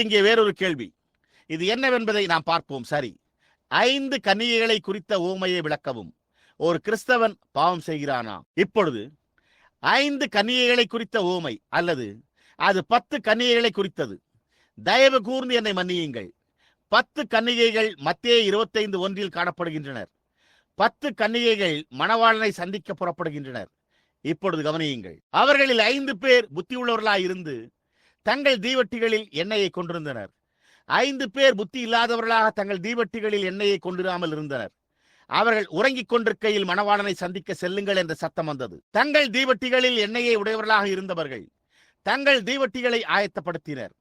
இப்பொழுது இங்கே வேறொரு கேள்வி. இது என்னவென்பதை நாம் பார்ப்போம். சரி. ஐந்து கன்னிகைகளை குறித்த ஓமையை விளக்கவும். ஒரு கிறிஸ்தவன் பாவம் செய்கிறானா? இப்பொழுது ஐந்து கன்னிகைகளை குறித்த ஓமை அல்லது அது பத்து கன்னிகைகளை குறித்தது. தயவு கூர்ந்து என்னை மன்னியுங்கள். பத்து கன்னிகைகள் மத்திய இருபத்தைந்து ஒன்றில் காணப்படுகின்றனர். பத்து கன்னிகைகள் மணவாளனை சந்திக்க புறப்படுகின்றனர். இப்பொழுது கவனியுங்கள். அவர்களில் ஐந்து பேர் புத்தியுள்ளவர்களாய் இருந்து தங்கள் தீவட்டிகளில் எண்ணெயை கொண்டிருந்தனர். ஐந்து பேர் புத்தி இல்லாதவர்களாக தங்கள் தீவட்டிகளில் எண்ணெயை கொண்டிராமல் இருந்தனர். அவர்கள் உறங்கிக் கொண்டிருக்கையில் மணவாளனை சந்திக்க செல்லுங்கள் என்ற சத்தம் வந்தது. தங்கள் தீவட்டிகளில் எண்ணெயை உடையவர்களாக இருந்தவர்கள் தங்கள் தீவட்டிகளை ஆயத்தப்படுத்தினர்.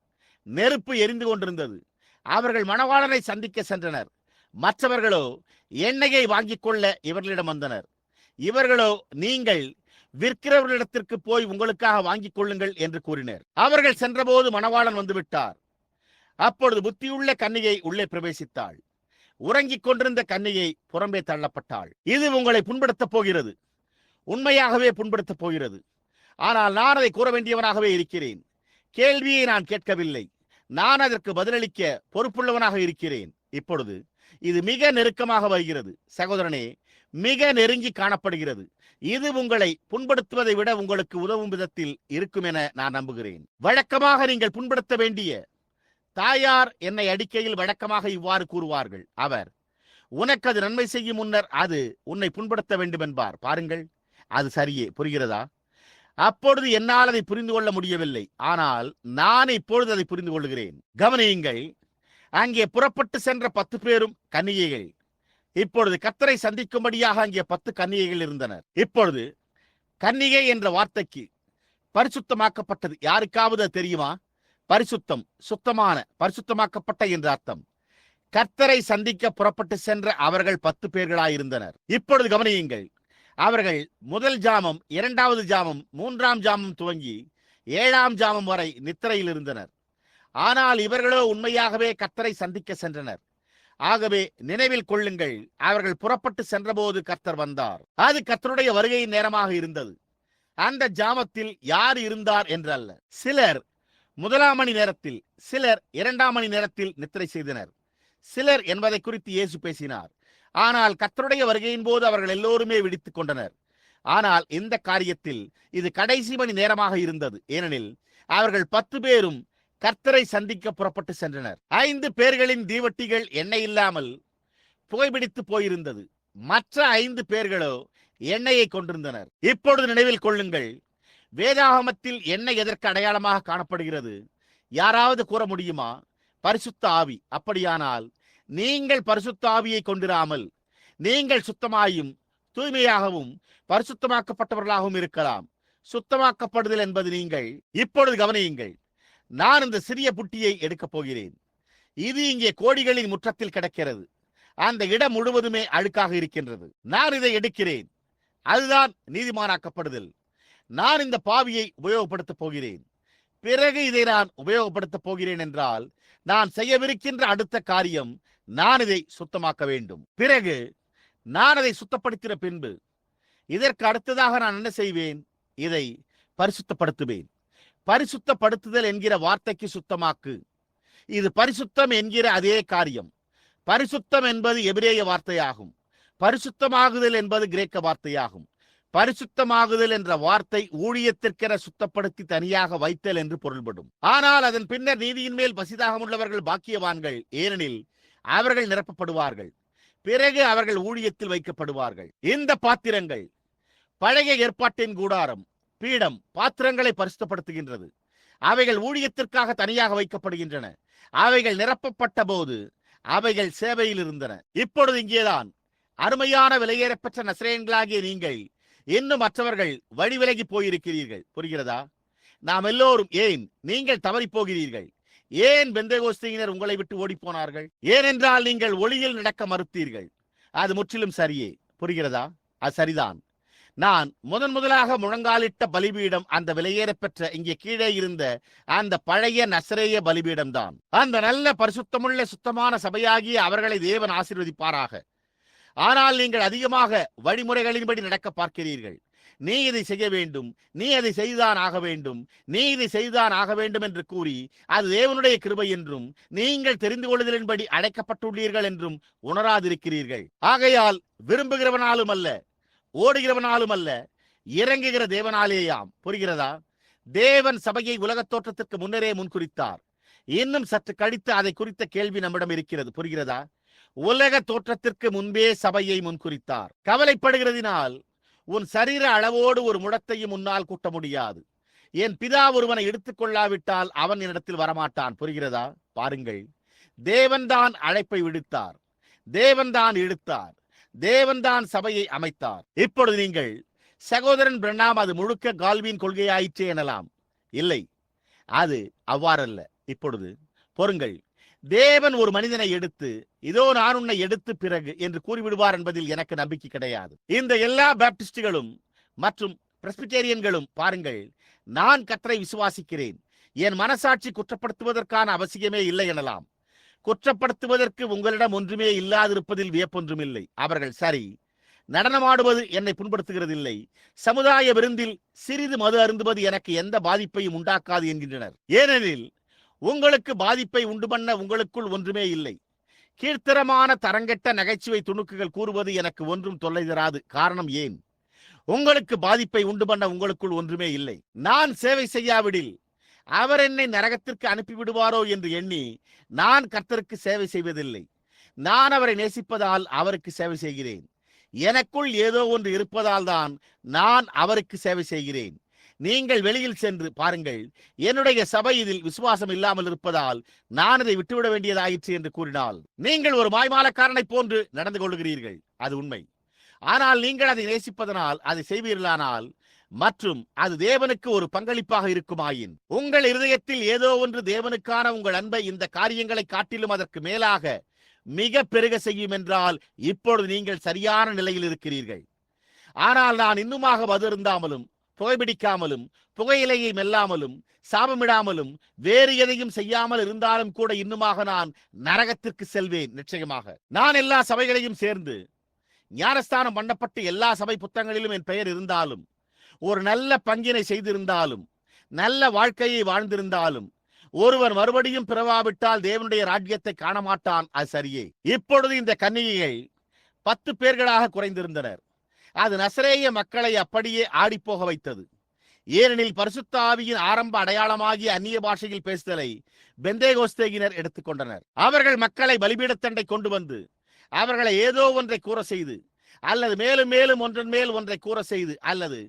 நெருப்பு எரிந்து கொண்டிருந்தது. அவர்கள் மணவாளனை சந்திக்க சென்றனர். மற்றவர்களோ எண்ணெயை வாங்கிக் கொள்ள இவர்களிடம் வந்தனர். இவர்களோ நீங்கள் விற்கிறவர்களிடத்திற்கு போய் உங்களுக்காக வாங்கிக் கொள்ளுங்கள் என்று கூறினர். அவர்கள் சென்றபோது மணவாளன் வந்துவிட்டார். அப்பொழுது புத்தியுள்ள கன்னியை உள்ளே பிரவேசித்தாள். உறங்கிக் கொண்டிருந்த கன்னியை புறம்பே தள்ளப்பட்டாள். இது உங்களை புண்படுத்தப் போகிறது. உண்மையாகவே புண்படுத்தப் போகிறது. ஆனால் நான் அதை கூற வேண்டியவனாகவே இருக்கிறேன். கேள்வியை நான் கேட்கவில்லை. நான் அதற்கு பதிலளிக்க பொறுப்புள்ளவனாக இருக்கிறேன். இப்பொழுது இது மிக நெருக்கமாக வருகிறது. சகோதரனே மிக நெருங்கி காணப்படுகிறது. இது உங்களை புண்படுத்துவதை விட உங்களுக்கு உதவும் விதத்தில் இருக்கும் என நான் நம்புகிறேன். வழக்கமாக நீங்கள் புண்படுத்த வேண்டிய தாயார் என்னை அடிக்கையில் வழக்கமாக இவ்வாறு கூறுவார்கள். அவர் உனக்கு அது நன்மை செய்யும் முன்னர் அது உன்னை புண்படுத்த வேண்டும் என்பார். பாருங்கள் அது சரியே புரிகிறதா? அப்பொழுது என்னால் அதை புரிந்து கொள்ள முடியவில்லை. ஆனால் நான் இப்பொழுது அதை புரிந்து கொள்கிறேன். கவனியுங்கள் அங்கே புறப்பட்டு சென்ற பத்து பேரும் கன்னிகைகள். இப்பொழுது கத்தரை சந்திக்கும்படியாக அங்கே பத்து கன்னிகைகள் இருந்தனர். இப்பொழுது கன்னிகை என்ற வார்த்தைக்கு பரிசுத்தமாக்கப்பட்டது. யாருக்காவது தெரியுமா? பரிசுத்தம் சுத்தமான பரிசுத்தமாக்கப்பட்ட என்ற அர்த்தம். கர்த்தரை சந்திக்க புறப்பட்டு சென்ற அவர்கள் பத்து பேர்களாயிருந்தனர் இப்பொழுது கவனியுங்கள் அவர்கள் முதல் ஜாமம் இரண்டாவது ஜாமம் மூன்றாம் ஜாமம் துவங்கி ஏழாம் ஜாமம் வரை நித்திரையில் இருந்தனர். ஆனால் இவர்களோ உண்மையாகவே கர்த்தரை சந்திக்க சென்றனர். ஆகவே நினைவில் கொள்ளுங்கள் அவர்கள் புறப்பட்டு சென்றபோது கர்த்தர் வந்தார். அது கர்த்தருடைய வருகையின் நேரமாக இருந்தது. அந்த ஜாமத்தில் யார் இருந்தார் என்றல்ல. சிலர் முதலாம் மணி நேரத்தில் சிலர் இரண்டாம் மணி நேரத்தில் நித்திரை செய்தனர். சிலர் என்பதை குறித்து இயேசு பேசினார். ஆனால் கத்தருடைய வருகையின் போது அவர்கள் எல்லோருமே விடுத்துக் கொண்டனர். ஆனால் இந்த காரியத்தில் இது கடைசி மணி நேரமாக இருந்தது. ஏனெனில் அவர்கள் பத்து பேரும் கர்த்தரை சந்திக்க புறப்பட்டு சென்றனர். ஐந்து பேர்களின் தீவட்டிகள் எண்ணெய் இல்லாமல் புகைப்பிடித்து போயிருந்தது. மற்ற ஐந்து பேர்களோ எண்ணெயை கொண்டிருந்தனர். இப்பொழுது நினைவில் கொள்ளுங்கள் வேதாகமத்தில் எண்ணெய் எதற்கு அடையாளமாக காணப்படுகிறது? யாராவது கூற முடியுமா? பரிசுத்த ஆவி. அப்படியானால் நீங்கள் பரிசுத்த ஆவியை கொண்டிராமல் நீங்கள் சுத்தமாயும் தூய்மையாகவும் பரிசுத்தமாக்கப்பட்டவர்களாகவும் இருக்கலாம். சுத்தமாக்கப்படுதல் என்பது நீங்கள். இப்பொழுது கவனியுங்கள் நான் இந்த சிறிய புட்டியை எடுக்கப் போகிறேன். இது இங்கே கோடிகளின் முற்றத்தில் கிடக்கிறது. அந்த இடம் முழுவதுமே அழுக்காக இருக்கின்றது. நான் இதை எடுக்கிறேன். அதுதான் நீதிமானாக்கப்படுதல். நான் இந்த பாவியை உபயோகப்படுத்தப் போகிறேன். பிறகு இதை நான் உபயோகப்படுத்தப் போகிறேன் என்றால் நான் செய்யவிருக்கின்ற அடுத்த காரியம் நான் இதை சுத்தமாக்க வேண்டும். பிறகு நான் அதை சுத்தப்படுத்தின பின்பு இதற்கு அடுத்ததாக நான் என்ன செய்வேன்? இதை பரிசுத்தப்படுத்துவேன். பரிசுத்தப்படுத்துதல் என்கிற வார்த்தைக்கு சுத்தமாக்கு. இது பரிசுத்தம் என்கிற அதே காரியம். பரிசுத்தம் என்பது எபிரேய வார்த்தையாகும். பரிசுத்தமாகுதல் என்பது கிரேக்க வார்த்தையாகும். பரிசுத்தமாகுதல் என்ற வார்த்தை ஊழியத்திற்கென சுத்தப்படுத்தி தனியாக வைத்தல் என்று பொருள்படும். ஆனால் அதன் பின்னர் நீதியின் மேல் பசிதாகம் உள்ளவர்கள் பாக்கியவான்கள் ஏனெனில் அவர்கள் நிரப்பப்படுவார்கள். பிறகு அவர்கள் ஊழியத்தில் வைக்கப்படுவார்கள். இந்த பாத்திரங்கள் பழைய ஏற்பாட்டின் கூடாரம் பீடம் பாத்திரங்களை பரிசுத்தப்படுத்துகின்றது. அவைகள் ஊழியத்திற்காக தனியாக வைக்கப்படுகின்றன. அவைகள் நிரப்பப்பட்ட போது அவைகள் சேவையில் இருந்தன. இப்பொழுது இங்கேதான் அருமையான விலையேறப்பெற்ற நசிரேன்களாகிய நீங்கள் இன்னும் மற்றவர்கள் வழி விலகி போயிருக்கிறீர்கள். புரிகிறதா? நாம் எல்லோரும் ஏன் நீங்கள் தவறி போகிறீர்கள் ஏன் பெந்தகோஸ்தியினர் உங்களை விட்டு ஓடிப்போனார்கள்? ஏனென்றால் நீங்கள் ஒளியில் நடக்க மறுத்தீர்கள். அது முற்றிலும் சரியே. புரிகிறதா? அது சரிதான். நான் முதன் முதலாக முழங்காலிட்ட பலிபீடம் அந்த விலையேற பெற்ற இங்கே கீழே இருந்த அந்த பழைய நசரேய பலிபீடம் தான் அந்த நல்ல பரிசுத்தமுள்ள சுத்தமான சபையாகிய அவர்களை தேவன் ஆசீர்வதிப்பாராக. ஆனால் நீங்கள் அதிகமாக வழிமுறைகளின்படி நடக்க பார்க்கிறீர்கள். நீ இதை செய்ய வேண்டும். நீ அதை செய்தான் ஆக வேண்டும். நீ இதை செய்தான் ஆக வேண்டும் என்று கூறி அது தேவனுடைய கிருபை என்றும் நீங்கள் தெரிந்து கொள்ளுதலின்படி அழைக்கப்பட்டுள்ளீர்கள் என்றும் உணராதிருக்கிறீர்கள். ஆகையால் விரும்புகிறவனாலும் அல்ல ஓடுகிறவனாலும் அல்ல இறங்குகிற தேவனாலேயாம். புரிகிறதா? தேவன் சபையை உலகத் தோற்றத்திற்கு முன்னரே முன்குறித்தார். இன்னும் சற்று கழித்து அதை குறித்த கேள்வி நம்மிடம் இருக்கிறது. புரிகிறதா? உலக தோற்றத்திற்கு முன்பே சபையை முன்குறித்தார். கவலைப்படுகிறதினால் உன் சரீர அளவோடு ஒரு முடத்தையும் உன்னால் கூட்ட முடியாது. என் பிதா ஒருவனை எடுத்துக் கொள்ளாவிட்டால் அவன் என்னிடத்தில் வரமாட்டான். புரிகிறதா? பாருங்கள். தேவன்தான் அழைப்பை விடுத்தார். தேவன்தான் இழுத்தார். தேவன்தான் சபையை அமைத்தார். இப்பொழுது நீங்கள் சகோதரன் பிரணாம் அது முழுக்க கால்வியின் கொள்கையாயிற்றே எனலாம். இல்லை அது அவ்வாறல்ல. இப்பொழுது பொறுங்கள் தேவன் ஒரு மனிதனை எடுத்து இதோ நான் உன்னை எடுத்து பிறகு என்று கூறிவிடுவார் என்பதில் எனக்கு நம்பிக்கை கிடையாது. இந்த எல்லா பேப்டிஸ்டுகளும் மற்றும் பிரஸ்பிட்டேரியன்களும் பாருங்கள் நான் கத்தரை விசுவாசிக்கிறேன். என் மனசாட்சி குற்றப்படுத்துவதற்கான அவசியமே இல்லை எனலாம். குற்றப்படுத்துவதற்கு உங்களிடம் ஒன்றுமே இல்லாதிருப்பதில் வியப்பொன்றுமில்லை. அவர்கள் சரி நடனமாடுவது என்னை புண்படுத்துகிறதில்லை. சமுதாய விருந்தில் சிறிது மது அருந்துவது எனக்கு எந்த பாதிப்பையும் உண்டாக்காது என்கின்றனர். ஏனெனில் உங்களுக்கு பாதிப்பை உண்டு பண்ண உங்களுக்குள் ஒன்றுமே இல்லை. கீழ்த்தரமான தரங்கெட்ட நகைச்சுவை துணுக்குகள் கூறுவது எனக்கு ஒன்றும் தொல்லை தராது. காரணம் ஏன்? உங்களுக்கு பாதிப்பை உண்டு பண்ண உங்களுக்குள் ஒன்றுமே இல்லை. நான் சேவை செய்யாவிடில் அவர் என்னை நரகத்திற்கு அனுப்பிவிடுவாரோ என்று எண்ணி நான் கர்த்தருக்கு சேவை செய்வதில்லை. நான் அவரை நேசிப்பதால் அவருக்கு சேவை செய்கிறேன். எனக்குள் ஏதோ ஒன்று இருப்பதால் தான் நான் அவருக்கு சேவை செய்கிறேன். நீங்கள் வெளியில் சென்று பாருங்கள் என்னுடைய சபை இதில் விசுவாசம் இல்லாமல் இருப்பதால் நான் இதை விட்டுவிட வேண்டியதாயிற்று என்று கூறினால் நீங்கள் ஒரு மாய்மாலக்காரனை போன்று நடந்து கொள்கிறீர்கள் அது உண்மை. ஆனால் நீங்கள் அதை நேசிப்பதனால் அதை செய்வீர்களானால் மற்றும் அது தேவனுக்கு ஒரு பங்களிப்பாக இருக்குமாயின். உங்கள் இருதயத்தில் ஏதோ ஒன்று தேவனுக்கான உங்கள் அன்பை இந்த காரியங்களை காட்டிலும் அதற்கு மேலாக மிக பெருக செய்யும் என்றால் இப்பொழுது நீங்கள் சரியான நிலையில் இருக்கிறீர்கள். ஆனால் நான் இன்னுமாக மது இருந்தாமலும் புகைப்பிடிக்காமலும் புகையிலையை மெல்லாமலும் சாபமிடாமலும் வேறு எதையும் செய்யாமல் இருந்தாலும் கூட இன்னுமாக நான் நரகத்திற்கு செல்வேன் நிச்சயமாக. நான் எல்லா சபைகளையும் சேர்ந்து ஞானஸ்தானம் பண்ணப்பட்டு எல்லா சபை புத்தகங்களிலும் என் பெயர் இருந்தாலும் ஒரு நல்ல பங்கினை செய்திருந்தாலும் நல்ல வாழ்க்கையை வாழ்ந்திருந்தாலும் ஒருவர் மறுபடியும் பிறவாவிட்டால் தேவனுடைய ராஜ்யத்தை காண மாட்டான் அது சரியே. இப்பொழுது இந்த கன்னிகையை பத்து பேர்களாக குறைந்திருந்தனர். அது நசரேய மக்களை அப்படியே ஆடிப்போக வைத்தது. ஏனெனில் பரிசுத்தாவியின் ஆரம்ப அடையாளமாகிய அந்நிய பாஷையில் பேசுதலை பெந்தேகோஸ்தேகினர் எடுத்துக்கொண்டனர். அவர்கள் மக்களை பலிபீடத்தண்டை கொண்டு வந்து அவர்களை ஏதோ ஒன்றை கூற செய்து அல்லது மேலும் மேலும் ஒன்றன் மேல் ஒன்றை கூற செய்து அல்லது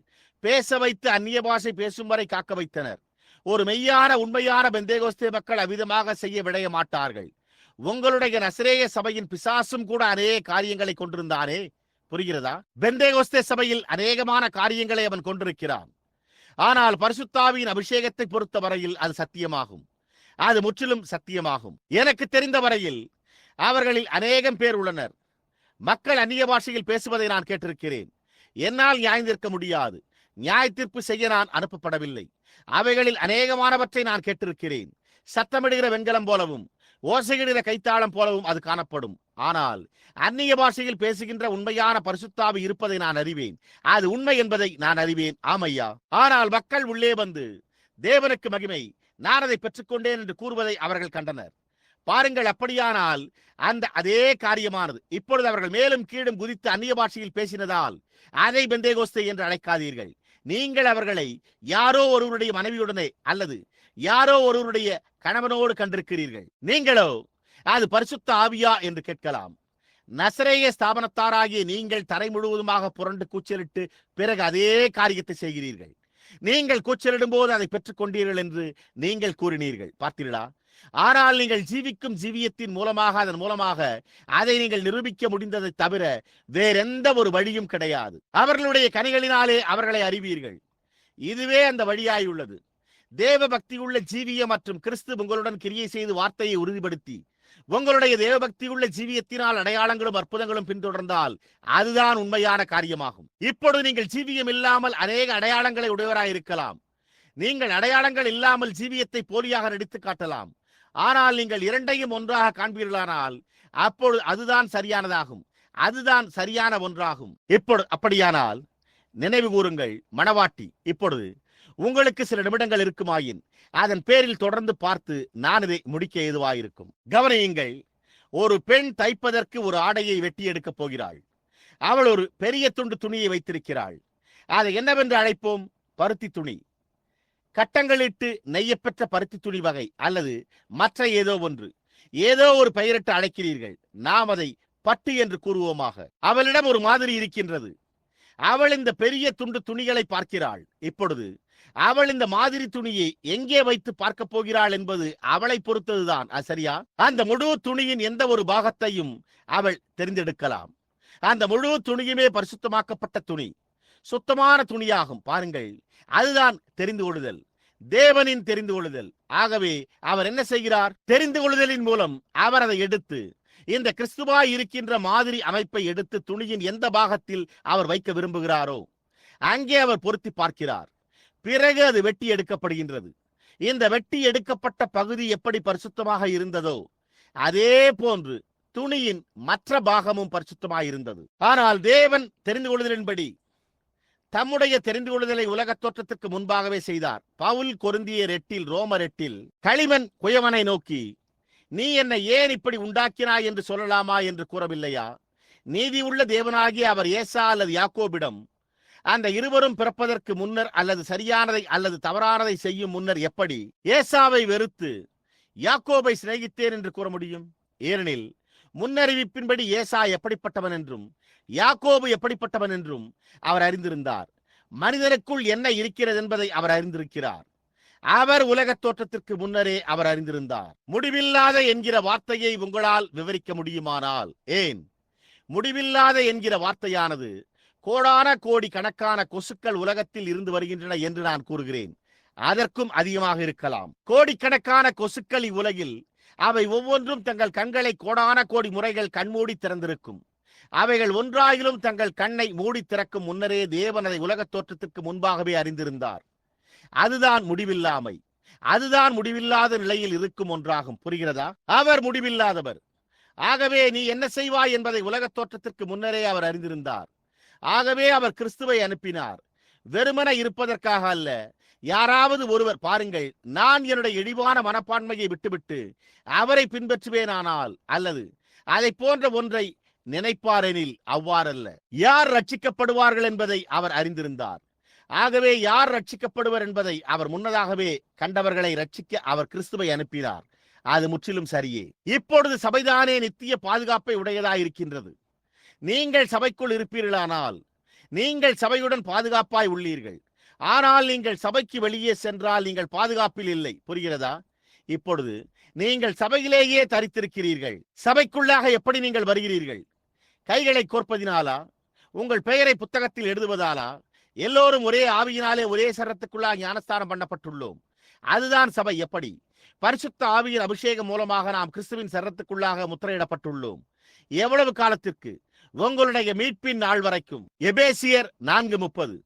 பேச வைத்து அந்நிய பாஷை பேசும் வரை காக்க வைத்தனர். ஒரு மெய்யான உண்மையான பெந்தேகோஸ்தே மக்கள் அவ்விதமாக செய்ய விடைய மாட்டார்கள். உங்களுடைய நசரேய சபையின் பிசாசும் கூட அநேக காரியங்களை கொண்டிருந்தானே புரிகிறதா? பெந்தேகோஸ்தே சபையில் அநேகமான காரியங்களை அவன் கொண்டிருக்கிறான். ஆனால் பரிசுத்தாவியின் அபிஷேகத்தை பொறுத்த வரையில் அது சத்தியமாகும். அது முற்றிலும் சத்தியமாகும். எனக்கு தெரிந்த வரையில் அவர்களில் அநேகம் பேர் உள்ளனர். மக்கள் அந்நிய பாஷையில் பேசுவதை நான் கேட்டிருக்கிறேன். என்னால் நியாயந்திருக்க முடியாது. நியாய தீர்ப்பு செய்ய நான் அனுப்பப்படவில்லை. அவைகளில் அநேகமானவற்றை நான் கேட்டிருக்கிறேன். சத்தமிடுகிற வெண்கலம் போலவும் ஓசையிடுகிற கைத்தாளம் போலவும் அது காணப்படும். ஆனால் அந்நிய பாஷையில் பேசுகின்ற உண்மையான பரிசுத்தாவி இருப்பதை நான் அறிவேன். அது உண்மை என்பதை நான் அறிவேன். ஆமையா ஆனால் மக்கள் உள்ளே வந்து தேவனுக்கு மகிமை நான் அதை பெற்றுக்கொண்டேன் என்று கூறுவதை அவர்கள் கண்டனர். பாருங்கள் அப்படியானால் அந்த அதே காரியமானது. இப்பொழுது அவர்கள் மேலும் கீழும் குதித்து அந்நிய பாஷையில் பேசினதால் அதை பெந்தேகோஸ்தை என்று அழைக்காதீர்கள். நீங்கள் அவர்களை யாரோ ஒருவருடைய மனைவியுடனே அல்லது யாரோ ஒருவருடைய கணவனோடு கண்டிருக்கிறீர்கள். நீங்களோ அது பரிசுத்த ஆவியா என்று கேட்கலாம். நசரேய ஸ்தாபனத்தாராகிய நீங்கள் தரை முழுவதுமாக புரண்டு கூச்சலிட்டு பிறகு அதே காரியத்தை செய்கிறீர்கள். நீங்கள் கூச்சலிடும் போது அதை பெற்றுக் கொண்டீர்கள் என்று நீங்கள் கூறினீர்கள். பார்த்தீர்களா? ஆனால் நீங்கள் ஜீவிக்கும் ஜீவியத்தின் மூலமாக அதன் மூலமாக அதை நீங்கள் நிரூபிக்க முடிந்ததை தவிர வேறெந்த ஒரு வழியும் கிடையாது. அவர்களுடைய கனிகளினாலே அவர்களை அறிவீர்கள். இதுவே அந்த வழியாயுள்ளது தேவ பக்தியுள்ள ஜீவிய மற்றும் கிறிஸ்து உங்களுடன் கிரியை செய்து வார்த்தையை உறுதிப்படுத்தி உங்களுடைய தேவபக்தியுள்ள ஜீவியத்தினால் அடையாளங்களும் அற்புதங்களும் பின்தொடர்ந்தால் அதுதான் உண்மையான காரியமாகும். இப்பொழுது நீங்கள் ஜீவியம் இல்லாமல் அநேக அடையாளங்களை உடையவராயிருக்கலாம். நீங்கள் அடையாளங்கள் இல்லாமல் ஜீவியத்தை போலியாக நடித்து காட்டலாம். ஆனால் நீங்கள் இரண்டையும் ஒன்றாக காண்பீர்களானால் அப்பொழுது அதுதான் சரியானதாகும். அதுதான் சரியான ஒன்றாகும். இப்பொழுது அப்படியானால் நினைவு கூறுங்கள் மணவாட்டி இப்பொழுது உங்களுக்கு சில நிமிடங்கள் இருக்குமாயின் அதன் பேரில் தொடர்ந்து பார்த்து நான் இதை முடிக்க ஏதுவாயிருக்கும். கவனியுங்கள் ஒரு பெண் தைப்பதற்கு ஒரு ஆடையை வெட்டி எடுக்கப் போகிறாள். அவள் ஒரு பெரிய துண்டு துணியை வைத்திருக்கிறாள். அதை என்னவென்று அழைப்போம்? பருத்தி துணி. கட்டங்களிட்டு நெய்யப்பெற்ற பருத்தி துணி வகை அல்லது மற்ற ஏதோ ஒன்று. ஏதோ ஒரு பெயரிட்டு அழைக்கிறீர்கள். நாம் அதை பட்டு என்று கூறுவோமாக. அவளிடம் ஒரு மாதிரி இருக்கின்றது. அவள் இந்த பெரிய துண்டு துணிகளை பார்க்கிறாள். இப்பொழுது அவள் இந்த மாதிரி துணியை எங்கே வைத்து பார்க்க போகிறாள் என்பது அவளை பொறுத்ததுதான். சரியா? அந்த முழு துணியின் எந்த ஒரு பாகத்தையும் அவள் தெரிந்தெடுக்கலாம். அந்த முழு துணியுமே பரிசுத்தமாக்கப்பட்ட துணி. சுத்தமான துணியாகும். பாருங்கள் அதுதான் தெரிந்து கொள்ளுதல். தேவனின் தெரிந்து கொள்ளுதல். ஆகவே அவர் என்ன செய்கிறார்? தெரிந்து கொள்ளுதலின் மூலம் அவர் அதை எடுத்து இந்த கிறிஸ்துவாய் இருக்கின்ற மாதிரி அமைப்பை எடுத்து துணியின் எந்த பாகத்தில் அவர் வைக்க விரும்புகிறாரோ அங்கே அவர் பொருத்தி பார்க்கிறார். பிறகு அது வெட்டி எடுக்கப்படுகின்றது. இந்த வெட்டி எடுக்கப்பட்ட பகுதி எப்படி பரிசுத்தமாக இருந்ததோ அதே போன்று துணியின் மற்ற பாகமும் பரிசுத்தமாக இருந்தது ஆனால் தேவன் தெரிந்து கொள்ளுதலின்படி தம்முடைய தெரிந்து கொள்ளுதலை உலகத் தோற்றத்துக்கு முன்பாகவே செய்தார். பவுல் கொருந்திய ரெட்டில் ரோமர் எட்டில் களிமண் குயவனை நோக்கி நீ என்னை ஏன் இப்படி உண்டாக்கினாய் என்று சொல்லலாமா என்று கூறவில்லையா? நீதி உள்ள தேவனாகிய அவர் ஏசா அல்லது யாக்கோபிடம் அந்த இருவரும் பிறப்பதற்கு முன்னர் அல்லது சரியானதை அல்லது தவறானதை செய்யும் முன்னர் எப்படி ஏசாவை வெறுத்து யாக்கோபை சிநேகித்தேன் என்று கூற முடியும்? ஏனெனில் முன்னறிவிப்பின்படி ஏசா எப்படிப்பட்டவன் என்றும் யாக்கோபு எப்படிப்பட்டவன் என்றும் அவர் அறிந்திருந்தார். மனிதனுக்குள் என்ன இருக்கிறது என்பதை அவர் அறிந்திருக்கிறார். அவர் உலகத் தோற்றத்திற்கு முன்னரே அவர் அறிந்திருந்தார். முடிவில்லாத என்கிற வார்த்தையை உங்களால் விவரிக்க முடியுமானால் ஏன்? முடிவில்லாத என்கிற வார்த்தையானது கோடான கோடி கணக்கான கொசுக்கள் உலகத்தில் இருந்து வருகின்றன என்று நான் கூறுகிறேன். அதற்கும் அதிகமாக இருக்கலாம். கோடிக்கணக்கான கொசுக்கள் இவ்வுலகில் அவை ஒவ்வொன்றும் தங்கள் கண்களை கோடான கோடி முறைகள் கண்மூடி திறந்திருக்கும். அவைகள் ஒன்றாயிலும் தங்கள் கண்ணை மூடி திறக்கும் முன்னரே தேவன் அதை உலகத் தோற்றத்திற்கு முன்பாகவே அறிந்திருந்தார். அதுதான் முடிவில்லாமை. அதுதான் முடிவில்லாத நிலையில் இருக்கும் ஒன்றாகும். புரிகிறதா? அவர் முடிவில்லாதவர். ஆகவே நீ என்ன செய்வாய் என்பதை உலகத் தோற்றத்திற்கு முன்னரே அவர் அறிந்திருந்தார். ஆகவே அவர் கிறிஸ்துவை அனுப்பினார். வெறுமன இருப்பதற்காக அல்ல. யாராவது ஒருவர் பாருங்கள் நான் என்னுடைய இழிவான மனப்பான்மையை விட்டுவிட்டு அவரை பின்பற்றுவேனானால் அல்லது அதை போன்ற ஒன்றை நினைப்பாரெனில் அவ்வாறல்ல. யார் ரட்சிக்கப்படுவார்கள் என்பதை அவர் அறிந்திருந்தார். ஆகவே யார் ரட்சிக்கப்படுவர் என்பதை அவர் முன்னதாகவே கண்டவர்களை ரட்சிக்க அவர் கிறிஸ்துவை அனுப்பினார். அது முற்றிலும் சரியே. இப்பொழுது சபைதானே நித்திய பாதுகாப்பை உடையதாயிருக்கின்றது. நீங்கள் சபைக்குள் இருப்பீர்களானால் நீங்கள் சபையுடன் பாதுகாப்பாய் உள்ளீர்கள். ஆனால் நீங்கள் சபைக்கு வெளியே சென்றால் நீங்கள் பாதுகாப்பில் இல்லை. புரிகிறதா? இப்பொழுது நீங்கள் சபையிலேயே தரித்திருக்கிறீர்கள். சபைக்குள்ளாக எப்படி நீங்கள் வருகிறீர்கள்? கைகளை கோர்ப்பதினாலா? உங்கள் பெயரை புத்தகத்தில் எழுதுவதாலா? எல்லோரும் ஒரே ஆவியினாலே ஒரே சரத்துக்குள்ளாக ஞானஸ்தானம் பண்ணப்பட்டுள்ளோம். அதுதான் சபை எப்படி? பரிசுத்த ஆவியின் அபிஷேகம் மூலமாக நாம் கிறிஸ்துவின் சரத்துக்குள்ளாக முத்திரையிடப்பட்டுள்ளோம். எவ்வளவு காலத்திற்கு? உங்களுடைய மீட்பின் நாள் வரைக்கும். எபேசியர் நான்கு முப்பது.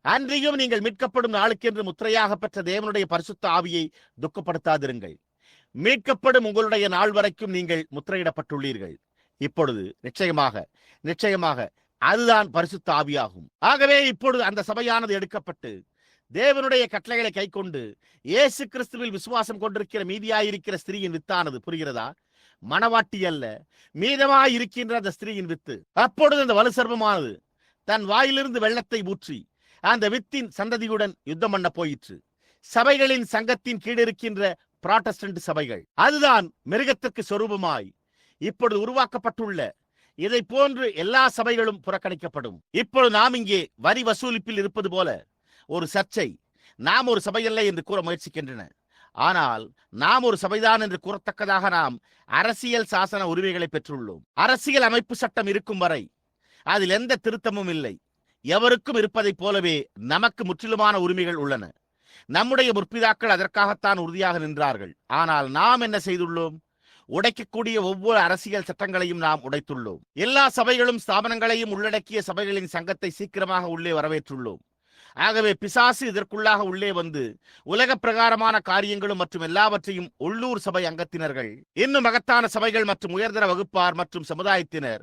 அன்றியும் நீங்கள் மீட்கப்படும் நாளுக்கென்று முத்திரையாக பெற்ற தேவனுடைய பரிசுத்த ஆவியை துக்கப்படுத்தாதிருங்கள். மீட்கப்படும் உங்களுடைய நாள் வரைக்கும் நீங்கள் முத்திரையிடப்பட்டுள்ளீர்கள். இப்பொழுது நிச்சயமாக நிச்சயமாக அதுதான் பரிசுத்த ஆவியாகும். ஆகவே இப்பொழுது அந்த சபையானது எடுக்கப்பட்டு தேவனுடைய கட்டளைகளை கைக்கொண்டு இயேசு கிறிஸ்துவில் விசுவாசம் கொண்டிருக்கிற மீதியாயிருக்கிற ஸ்திரீயின் வித்தானது புரிகிறதா? மனவாட்டி அல்ல மீதமாய் இருக்கின்ற அந்த ஸ்திரீயின் வித்து. அப்பொழுது அந்த வலு சர்ப்பமானது தன் வாயிலிருந்து வெள்ளத்தை ஊற்றி அந்த வித்தின் சந்ததியுடன் யுத்தம் பண்ண போயிற்று. சபைகளின் சங்கத்தின் கீழிருக்கின்ற புராட்டஸ்டன்ட் சபைகள். அதுதான் மிருகத்திற்கு சொரூபமாய் இப்பொழுது உருவாக்கப்பட்டுள்ள இதை போன்று எல்லா சபைகளும் புறக்கணிக்கப்படும். இப்பொழுது நாம் இங்கே வரி வசூலிப்பில் இருப்பது போல ஒரு சர்ச்சை. நாம் ஒரு சபையல்ல என்று கூற முயற்சிக்கின்றன. ஆனால் நாம் ஒரு சபைதான் என்று கூறத்தக்கதாக நாம் அரசியல் சாசன உரிமைகளை பெற்றுள்ளோம். அரசியல் அமைப்பு சட்டம் இருக்கும் வரை அதில் எந்த திருத்தமும் இல்லை. எவருக்கும் இருப்பதைப் போலவே நமக்கு முற்றிலுமான உரிமைகள் உள்ளன. நம்முடைய முற்பிதாக்கள் அதற்காகத்தான் உறுதியாக நின்றார்கள். ஆனால் நாம் என்ன செய்துள்ளோம்? உடைக்கக்கூடிய ஒவ்வொரு அரசியல் சட்டங்களையும் நாம் உடைத்துள்ளோம். எல்லா சபைகளும் ஸ்தாபனங்களையும் உள்ளடக்கிய சபைகளின் சங்கத்தை சீக்கிரமாக உள்ளே வரவேற்றுள்ளோம். ஆகவே பிசாசு இதற்குள்ளாக உள்ளே வந்து உலக பிரகாரமான காரியங்களும் மற்றும் எல்லாவற்றையும் உள்ளூர் சபை அங்கத்தினர்கள் இன்னும் மகத்தான சபைகள் மற்றும் உயர்தர வகுப்பார் மற்றும் சமுதாயத்தினர்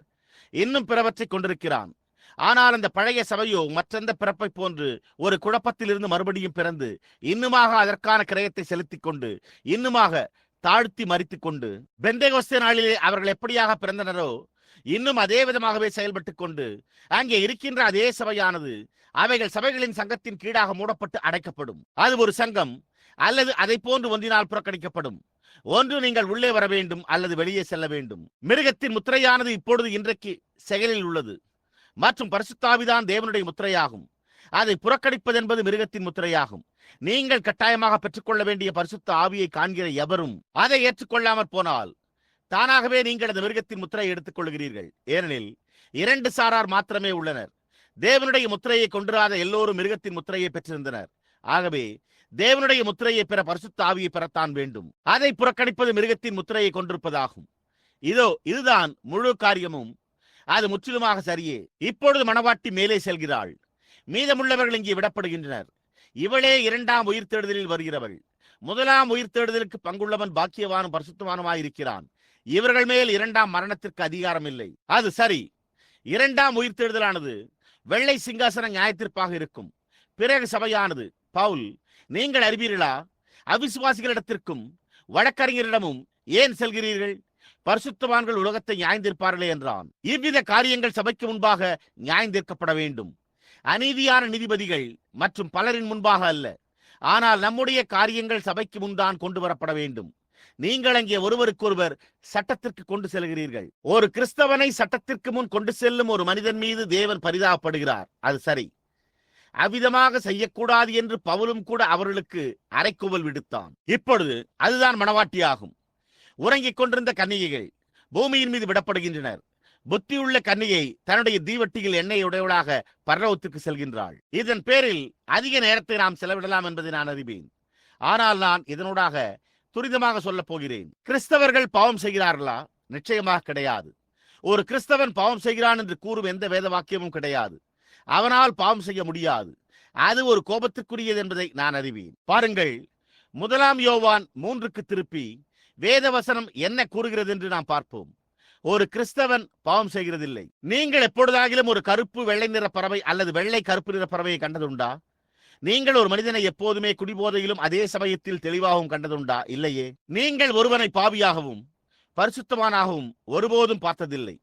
இன்னும் பிறவற்றை கொண்டிருக்கிறான். ஆனால் அந்த பழைய சபையோ மற்றெந்த பிறப்பை போன்று ஒரு குழப்பத்திலிருந்து மறுபடியும் பிறந்து இன்னுமாக அதற்கான கிரயத்தை செலுத்திக் கொண்டு இன்னுமாக தாழ்த்தி மறித்துக் கொண்டு பெந்தேகோஸ்தே நாளிலே அவர்கள் எப்படியாக பிறந்தனரோ இன்னும் அதே விதமாகவே செயல்பட்டுக் கொண்டு அங்கே இருக்கின்ற அதே சபையானது அவைகள் சபைகளின் சங்கத்தின் கீழாக மூடப்பட்டு அடைக்கப்படும். அது ஒரு சங்கம் அல்லது அதை போன்று ஒன்றினால் புறக்கணிக்கப்படும். ஒன்று நீங்கள் உள்ளே வர வேண்டும் அல்லது வெளியே செல்ல வேண்டும். மிருகத்தின் முத்திரையானது இப்பொழுது இன்றைக்கு செயலில் உள்ளது. மற்றும் பரிசுத்தாவிதான் தேவனுடைய முத்திரையாகும். அதை புறக்கணிப்பது என்பது மிருகத்தின் முத்திரையாகும். நீங்கள் கட்டாயமாக பெற்றுக்கொள்ள வேண்டிய பரிசுத்த ஆவியை காண்கிற எவரும் அதை ஏற்றுக்கொள்ளாமற் போனால் தானாகவே நீங்கள் அந்த மிருகத்தின் முத்திரையை எடுத்துக் கொள்கிறீர்கள் ஏனெனில் இரண்டு சாரார் மாத்திரமே உள்ளனர். தேவனுடைய முத்திரையை கொண்டிராத எல்லோரும் மிருகத்தின் முத்திரையை பெற்றிருந்தனர். ஆகவே தேவனுடைய முத்திரையை பெற பரிசுத்த ஆவியை பெறத்தான் வேண்டும். அதை புறக்கணிப்பது மிருகத்தின் முத்திரையை கொண்டிருப்பதாகும் இதோ இதுதான் முழு காரியமும். அது முற்றிலுமாக சரியே. இப்பொழுது மணவாட்டி மேலே செல்கிறாள். மீதமுள்ளவர்கள் இங்கே விடப்படுகின்றனர். இவளே இரண்டாம் உயிர் தேடுதலில் வருகிறவள். முதலாம் உயிர் தேடுதலுக்கு பங்குள்ளவன் பாக்கியவானும் பரிசுத்தவானுமாயிருக்கிறான். இவர்கள் மேல் இரண்டாம் மரணத்திற்கு அதிகாரம் இல்லை அது சரி. இரண்டாம் உயிர் தேடுதலானது வெள்ளை சிங்காசன நியாயத்திற்பாக இருக்கும். பிறகு சபையானது பவுல் நீங்கள் அறிவீர்களா? அவிசுவாசிகளிடத்திற்கும் வழக்கறிஞரிடமும் ஏன் செல்கிறீர்கள்? பரிசுத்தவான்கள் உலகத்தை நியாயந்திருப்பார்களே என்றான். இவ்வித காரியங்கள் சபைக்கு முன்பாக நியாயந்திருக்கப்பட வேண்டும். அநீதியான நீதிபதிகள் மற்றும் பலரின் முன்பாக அல்ல. ஆனால் நம்முடைய காரியங்கள் சபைக்கு முன்தான் கொண்டு வரப்பட வேண்டும். நீங்கள் அங்கே ஒருவருக்கொருவர் சட்டத்திற்கு கொண்டு செல்கிறீர்கள். ஒரு கிறிஸ்தவனை சட்டத்திற்கு முன் கொண்டு செல்லும் ஒரு மனிதன் மீது தேவன் பரிதாபப்படுகிறார். அது சரி. அவ்விதமாக செய்யக்கூடாது என்று பவுலும் கூட அவர்களுக்கு அரைக்குவல் விடுத்தான். இப்பொழுது அதுதான் மனவாட்டியாகும். உறங்கிக் கொண்டிருந்த கன்னிகைகள் பூமியின் மீது விடப்படுகின்றனர். புத்தியுள்ள கன்னியை தன்னுடைய தீவட்டியில் எண்ணெய் உடையவளாக பரலோகத்திற்கு செல்கின்றாள். இதன் பேரில் அதிக நேரத்தை நாம் செலவிடலாம் என்பதை நான் அறிவேன். ஆனால் நான் இதனூடாக துரிதமாக சொல்லப் போகிறேன். கிறிஸ்தவர்கள் பாவம் செய்கிறார்களா? நிச்சயமாக கிடையாது. ஒரு கிறிஸ்தவன் பாவம் செய்கிறான் என்று கூறும் எந்த வேத வாக்கியமும் கிடையாது. அவனால் பாவம் செய்ய முடியாது. அது ஒரு கோபத்திற்குரியது என்பதை நான் அறிவேன். பாருங்கள் முதலாம் யோவான் மூன்றுக்கு திருப்பி வேத வசனம் என்ன கூறுகிறது என்று நாம் பார்ப்போம். ஒரு கிறிஸ்தவன் பாவம் செய்கிறதில்லை. நீங்கள் எப்பொழுதாகிலும் ஒரு கருப்பு வெள்ளை நிற பறவை அல்லது வெள்ளை கருப்பு நிற பறவையை கண்டதுண்டா? நீங்கள் ஒரு மனிதனை எப்போதுமே குடிபோதையிலும் அதே சமயத்தில் தெளிவாகவும் கண்டதுண்டா? இல்லையே. நீங்கள் ஒருவனை பாவியாகவும் பரிசுத்தமானாகவும் ஒருபோதும் பார்த்ததில்லை.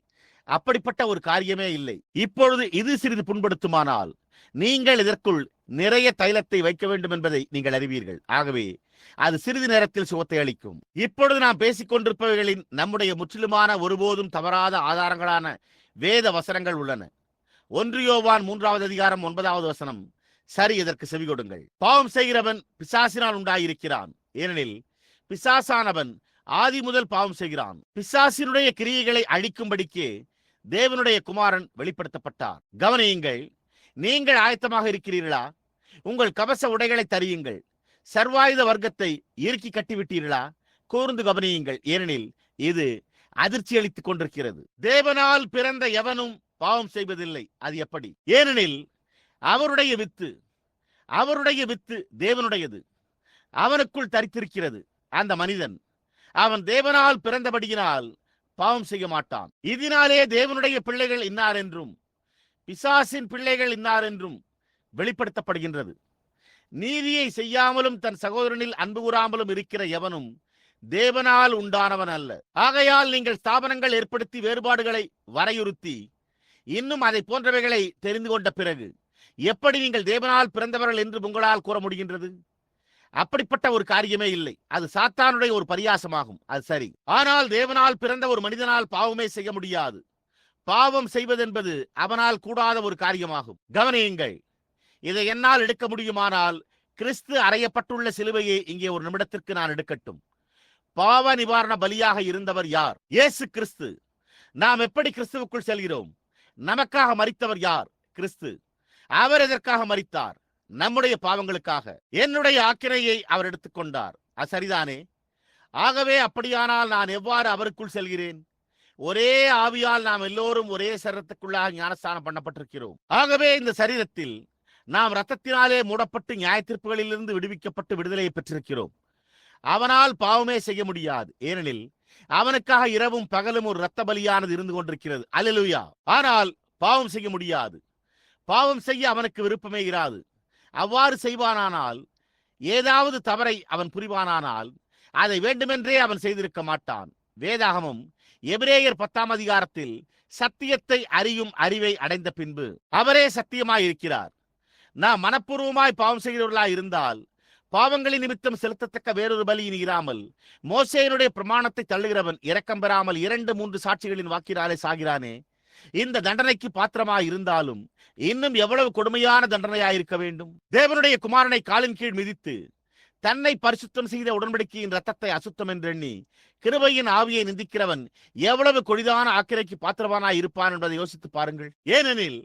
அப்படிப்பட்ட ஒரு காரியமே இல்லை. இப்பொழுது இது சிறிது புண்படுத்துமானால் நீங்கள் இதற்குள் நிறைய தைலத்தை வைக்க வேண்டும் என்பதை நீங்கள் அறிவீர்கள். ஆகவே அது சிறிது நேரத்தில் சுகத்தை அளிக்கும். இப்பொழுது நாம் பேசிக்கொண்டிருப்பவைகளின் நம்முடைய முற்றிலுமான ஒருபோதும் தவறாத ஆதாரங்களான வேத வசனங்கள் உள்ளன. ஒன்று யோவான் மூன்றாவது அதிகாரம் ஒன்பதாவது வசனம். சரி இதற்கு செவி கொடுங்கள். பாவம் செய்கிறவன் பிசாசினால் உண்டாயிருக்கிறான். ஏனெனில் பிசாசானவன் ஆதி முதல் பாவம் செய்கிறான். பிசாசினுடைய கிரியைகளை அழிக்கும்படிக்கே தேவனுடைய குமாரன் வெளிப்படுத்தப்பட்டார். கவனியுங்கள் நீங்கள் ஆயத்தமாக இருக்கிறீர்களா? உங்கள் கவச உடைகளை தரியுங்கள். சர்வாயுத வர்க்கத்தை இறுக்கி கட்டிவிட்டீர்களா? கூர்ந்து கவனியுங்கள். ஏனெனில் இது அதிர்ச்சி அளித்துக் கொண்டிருக்கிறது. தேவனால் பிறந்த எவனும் பாவம் செய்வதில்லை. அது எப்படி? ஏனெனில் அவருடைய வித்து அவருடைய வித்து தேவனுடையது. அவனுக்குள் தரித்திருக்கிறது அந்த மனிதன். அவன் தேவனால் பிறந்தபடியினால் பாவம் செய்ய மாட்டான். இதனாலே தேவனுடைய பிள்ளைகள் இன்னார் என்றும் பிசாசின் பிள்ளைகள் இன்னார் என்றும் வெளிப்படுத்தப்படுகின்றது. நீதியை செய்யாமலும் தன் சகோதரனில் அன்பு கூறாமலும் இருக்கிற எவனும் தேவனால் உண்டானவன் அல்ல. ஆகையால் நீங்கள் ஸ்தாபனங்கள் ஏற்படுத்தி வேறுபாடுகளை வரையுறுத்தி இன்னும் அதை போன்றவைகளை தெரிந்து கொண்ட பிறகு எப்படி நீங்கள் தேவனால் பிறந்தவர்கள் என்று உங்களால் கூற முடிகின்றது? அப்படிப்பட்ட ஒரு காரியமே இல்லை. அது சாத்தானுடைய ஒரு பரியாசமாகும். அது சரி. ஆனால் தேவனால் பிறந்த ஒரு மனிதனால் பாவமே செய்ய முடியாது. பாவம் செய்வதென்பது அவனால் கூடாத ஒரு காரியமாகும். கவனியுங்கள். இதை என்னால் எடுக்க முடியுமானால் கிறிஸ்து அறையப்பட்டுள்ள சிலுவையை இங்கே ஒரு நிமிடத்திற்கு நான் எடுக்கட்டும். பாவ நிவாரண பலியாக இருந்தவர் யார்? இயேசு கிறிஸ்து. நாம் எப்படி கிறிஸ்துவுக்குள் செல்கிறோம்? நமக்காக மறித்தவர் யார்? கிறிஸ்து. அவர் எதற்காக மறித்தார் நம்முடைய பாவங்களுக்காக. என்னுடைய ஆக்கிரையை அவர் எடுத்துக்கொண்டார் அது சரிதானே? ஆகவே அப்படியானால் நான் எவ்வாறு அவருக்குள் செல்கிறேன்? ஒரே ஆவியால் நாம் எல்லோரும் ஒரே சரீரத்துக்குள்ளாக ஞானஸ்தானம் பண்ணப்பட்டிருக்கிறோம். ஆகவே இந்த சரீரத்தில் நாம் ரத்தத்தினாலே மூடப்பட்டு நியாய தீர்ப்புகளிலிருந்து விடுவிக்கப்பட்டு விடுதலையை பெற்றிருக்கிறோம். அவனால் பாவமே செய்ய முடியாது. ஏனெனில் அவனுக்காக இரவும் பகலும் ஒரு இரத்த பலியானது இருந்து கொண்டிருக்கிறது. அல்லேலூயா! ஆனால் பாவம் செய்ய முடியாது. பாவம் செய்ய அவனுக்கு விருப்பமே இராது. அவ்வாறு செய்வானானால் ஏதாவது தவறை அவன் புரிவானானால் அதை வேண்டுமென்றே அவன் செய்திருக்க மாட்டான். வேதாகமம் எபிரேயர் பத்தாம் அதிகாரத்தில் சத்தியத்தை அறியும் அறிவை அடைந்த பின்பு அவரே சத்தியமாயிருக்கிறார். நாம் மனப்பூர்வமாய் பாவம் செய்கிறவர்களாய் இருந்தால் பாவங்களின் நிமித்தம் செலுத்தத்தக்க வேறொரு பலியின் இராமல் மோசையனுடைய பிரமாணத்தை தள்ளுகிறவன் இரக்கம் பெறாமல் இரண்டு மூன்று சாட்சிகளின் வாக்கினாலே சாகிறானே. இந்த தண்டனைக்கு பாத்திரமாய் இருந்தாலும் இன்னும் எவ்வளவு கொடுமையான தண்டனையாய் இருக்க வேண்டும்? தேவனுடைய குமாரனை காலின் கீழ் மிதித்து தன்னை பரிசுத்தம் செய்த உடன்படிக்கையின் ரத்தத்தை அசுத்தம் என்றெண்ணி கிருபையின் ஆவியை நிந்திக்கிறவன் எவ்வளவு கொடிதான ஆக்கிரைக்கு பாத்திரவானாய் இருப்பான் என்பதை யோசித்து பாருங்கள். ஏனெனில்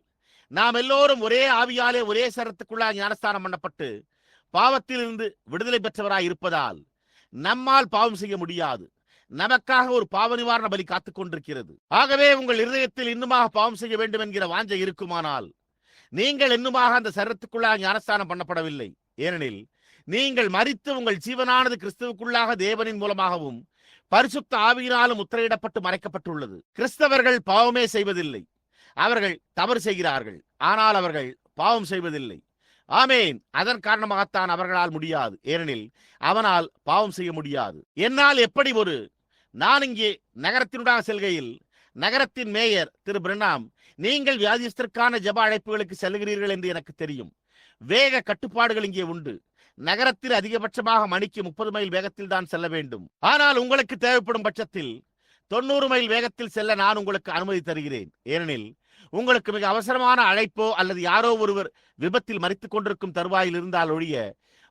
நாம் எல்லோரும் ஒரே ஆவியாலே ஒரே சரத்துக்குள்ளாக ஞானஸ்தானம் பண்ணப்பட்டு பாவத்திலிருந்து விடுதலை பெற்றவராய் இருப்பதால் நம்மால் பாவம் செய்ய முடியாது. நமக்காக ஒரு பாவ நிவாரண பலி காத்துக் கொண்டிருக்கிறது. ஆகவே உங்கள் இருதயத்தில் இன்னுமாக பாவம் செய்ய வேண்டும் என்கிற வாஞ்சை இருக்குமானால் நீங்கள் இன்னுமாக அந்த சரத்துக்குள்ளாக ஞானஸ்தானம் பண்ணப்படவில்லை. ஏனெனில் நீங்கள் மறித்து உங்கள் ஜீவனானது கிறிஸ்துவுக்குள்ளாக தேவனின் மூலமாகவும் பரிசுத்த ஆவியினாலும் முத்திரையிடப்பட்டு மறைக்கப்பட்டுள்ளது. கிறிஸ்தவர்கள் பாவமே செய்வதில்லை. அவர்கள் தவறு செய்கிறார்கள். ஆனால் அவர்கள் பாவம் செய்வதில்லை. ஆமேன். அதன் காரணமாகத்தான் அவர்களால் முடியாது. ஏனெனில் அவனால் பாவம் செய்ய முடியாது. என்னால் எப்படி ஒரு நான் இங்கே நகரத்தினுடான செல்கையில் நகரத்தின் மேயர் திரு பிரணாம் நீங்கள் வியாதிஸ்தருக்கான ஜப அழைப்புகளுக்கு செல்கிறீர்கள் என்று எனக்கு தெரியும். வேக கட்டுப்பாடுகள் இங்கே உண்டு. நகரத்தில் அதிகபட்சமாக மணிக்கு முப்பது மைல் வேகத்தில் தான் செல்ல வேண்டும். ஆனால் உங்களுக்கு தேவைப்படும் பட்சத்தில் தொண்ணூறு மைல் வேகத்தில் செல்ல நான் உங்களுக்கு அனுமதி தருகிறேன். ஏனெனில் உங்களுக்கு மிக அவசரமான அழைப்போ அல்லது யாரோ ஒருவர் விபத்தில் மறித்துக் கொண்டிருக்கும் தருவாயில் இருந்தால் ஒழிய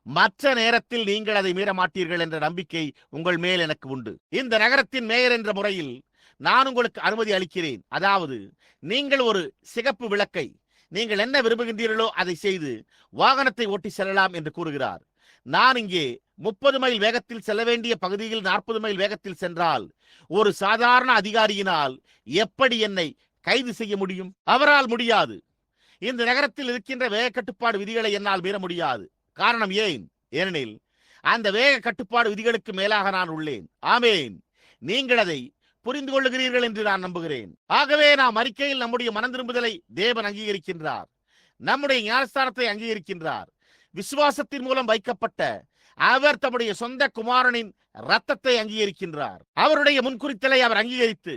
மற்ற நேரத்தில் நீங்கள் அதை மீற மாட்டீர்கள் என்ற நம்பிக்கை உங்கள் மேல் எனக்கு உண்டு. இந்த நகரத்தின் மேயர் என்ற முறையில் நான் உங்களுக்கு அனுமதி அளிக்கிறேன். அதாவது நீங்கள் ஒரு சிகப்பு விளக்கை நீங்கள் என்ன விரும்புகின்றீர்களோ அதை செய்து வாகனத்தை ஓட்டி செல்லலாம் என்று கூறுகிறார். நான் இங்கே முப்பது மைல் வேகத்தில் செல்ல வேண்டிய பகுதியில் நாற்பது மைல் வேகத்தில் சென்றால் ஒரு சாதாரண அதிகாரியினால் எப்படி என்னை கைது செய்ய முடியும்? அவரால் முடியாது. இந்த நகரத்தில் இருக்கின்ற வேக கட்டுப்பாடு விதிகளை என்னால் மீற முடியாது. காரணம் ஏன்? ஏனெனில் அந்த வேக கட்டுப்பாடு விதிகளுக்கு மேலாக நான் உள்ளேன். ஆமேன். நீங்கள் அதை புரிந்து கொள்ளுகிறீர்கள் என்று நான் நம்புகிறேன். ஆகவே நாம் அறிக்கையில் நம்முடைய மனம் திரும்புதலை தேவன் அங்கீகரிக்கின்றார். நம்முடைய ஞானஸ்தானத்தை அங்கீகரிக்கின்றார். விசுவாசத்தின் மூலம் வைக்கப்பட்ட அவர் தம்முடைய சொந்த குமாரனின் ரத்தத்தை அங்கீகரிக்கின்றார். அவருடைய முன்குறித்தலை அவர் அங்கீகரித்து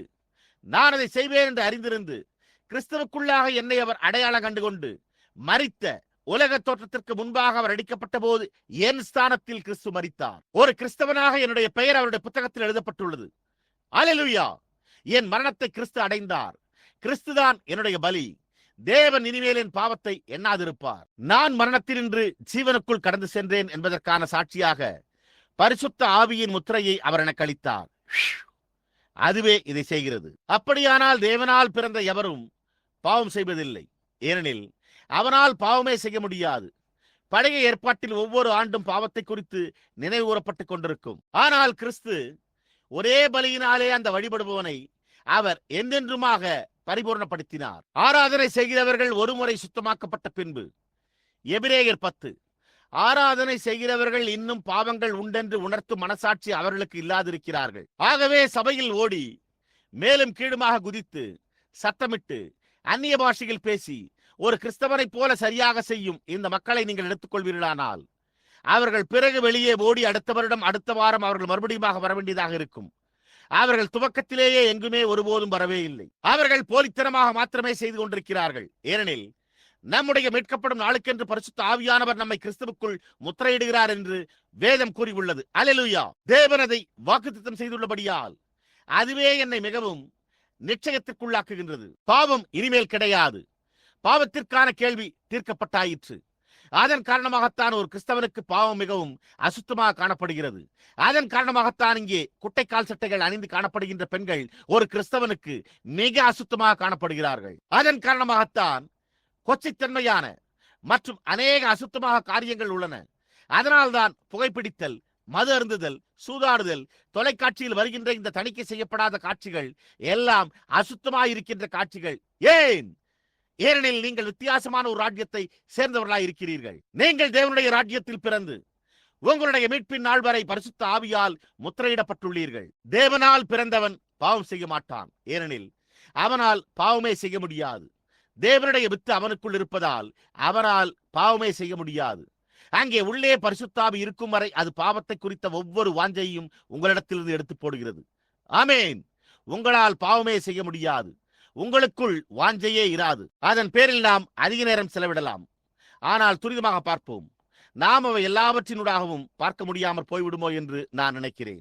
நான் அதை செய்வேன் என்று அறிந்திருந்து கிறிஸ்துவுக்குள்ளாக என்னை அவர் அடையாளம் கண்டுகொண்டு மறித்த உலக தோற்றத்திற்கு முன்பாக அவர் அடிக்கப்பட்ட போது என் ஸ்தானத்தில் கிறிஸ்து மறித்தார் ஒரு கிறிஸ்தவனாக என்னுடைய பெயர் அவருடைய புத்தகத்தில் எழுதப்பட்டுள்ளது. அல்லேலூயா என் மரணத்தை கிறிஸ்து அடைந்தார். கிறிஸ்துதான் என்னுடைய பலி. தேவன் இனிமேல் என் பாவத்தை எண்ணாதிருப்பார். நான் மரணத்தினின்று ஜீவனுக்குள் கடந்து சென்றேன் என்பதற்கான சாட்சியாக பரிசுத்த ஆவியின் முத்திரையை அவர் எனக்கு அளித்தார். அதுவே இதை செய்கிறது. அப்படியானால் தேவனால் பிறந்த எவரும் பாவம் செய்வதில்லை. ஏனெனில் அவனால் பாவமே செய்ய முடியாது. பழைய ஏற்பாட்டில் ஒவ்வொரு ஆண்டும் பாவத்தை குறித்து நினைவு கூறப்பட்டுக் கொண்டிருக்கும். ஆனால் கிறிஸ்து ஒரே பலியினாலே அந்த வழிபடுபவனை அவர் எந்தென்றுமாக பரிபூர்ணப்படுத்தினார். ஆராதனை செய்கிறவர்கள் ஒருமுறை சுத்தமாக்கப்பட்ட பின்பு. எபிரேயர் பத்து. ஆராதனை செய்கிறவர்கள் இன்னும் பாவங்கள் உண்டென்று உணர்த்தும் மனசாட்சி அவர்களுக்கு இல்லாதிருக்கிறார்கள். ஆகவே சபையில் ஓடி மேலும் கீழுமாக குதித்து சத்தமிட்டு அந்நிய பாஷையில் பேசி ஒரு கிறிஸ்தவனைப் போல சரியாக செய்யும் இந்த மக்களை நீங்கள் எடுத்துக்கொள்வீர்களானால் அவர்கள் பிறகு வெளியே ஓடி அடுத்த வருடம் அடுத்த வாரம் அவர்கள் மறுபடியுமாக வர வேண்டியதாக இருக்கும். அவர்கள் துவக்கத்திலேயே எங்குமே ஒருபோதும் வரவே இல்லை. அவர்கள் போலித்தனமாக மாத்திரமே செய்து கொண்டிருக்கிறார்கள். ஏனெனில் நம்முடைய மீட்கப்படும் நாளுக்கென்று பரிசுத்த ஆவியானவர் நம்மை கிறிஸ்துவுக்குள் முத்திரையிடுகிறார் என்று வேதம் கூறியுள்ளது. அல்லேலூயா தேவனதை வாக்குத்தம் வாக்குத்தத்தம் செய்துள்ளபடியால் அதுவே என்னை மிகவும் நிச்சயத்திற்குள்ளாக்குகின்றது பாவம் இனிமேல் கிடையாது. பாவத்திற்கான கேள்வி தீர்க்கப்பட்டாயிற்று. அதன் காரணமாகத்தான் ஒரு கிறிஸ்தவனுக்கு பாவம் மிகவும் அசுத்தமாக காணப்படுகிறது. அதன் காரணமாகத்தான் இங்கே குட்டைக்கால் சட்டைகள் அணிந்து காணப்படுகின்ற பெண்கள் ஒரு கிறிஸ்தவனுக்கு மிக அசுத்தமாக காணப்படுகிறார்கள். அதன் காரணமாகத்தான் கொச்சைத்தன்மையான மற்றும் அநேக அசுத்தமாக காரியங்கள் உள்ளன. அதனால்தான் புகைப்பிடித்தல் மது அருந்துதல் சூதாடுதல் தொலைக்காட்சியில் வருகின்ற இந்த தணிக்கை செய்யப்படாத காட்சிகள் எல்லாம் அசுத்தமாயிருக்கின்ற காட்சிகள். ஏன்? ஏனெனில் நீங்கள் வித்தியாசமான ஒரு ராஜ்யத்தை சேர்ந்தவர்களாய் இருக்கிறீர்கள். நீங்கள் தேவனுடைய ராஜ்யத்தில் பிறந்து உங்களுடைய மீட்பின் நாள் வரை பரிசுத்த ஆவியால் முத்திரையிடப்பட்டுள்ளீர்கள். தேவனால் பிறந்தவன் பாவம் செய்ய மாட்டான். ஏனெனில் அவனால் பாவமே செய்ய முடியாது. தேவனுடைய வித்து அவனுக்குள் இருப்பதால் அவனால் பாவமே செய்ய முடியாது. அங்கே உள்ளே பரிசுத்தாவி இருக்கும் வரை அது பாவத்தை குறித்த ஒவ்வொரு வாஞ்சையும் உங்களிடத்திலிருந்து எடுத்து போடுகிறது. ஆமேன். உங்களால் பாவமே செய்ய முடியாது. உங்களுக்குள் வாஞ்சையே இராது. அதன் பேரில் நாம் அதிக நேரம் செலவிடலாம். ஆனால் துரிதமாக பார்ப்போம். நாம் அவை எல்லாவற்றினூடாகவும் பார்க்க முடியாமற் போய்விடுமோ என்று நான் நினைக்கிறேன்.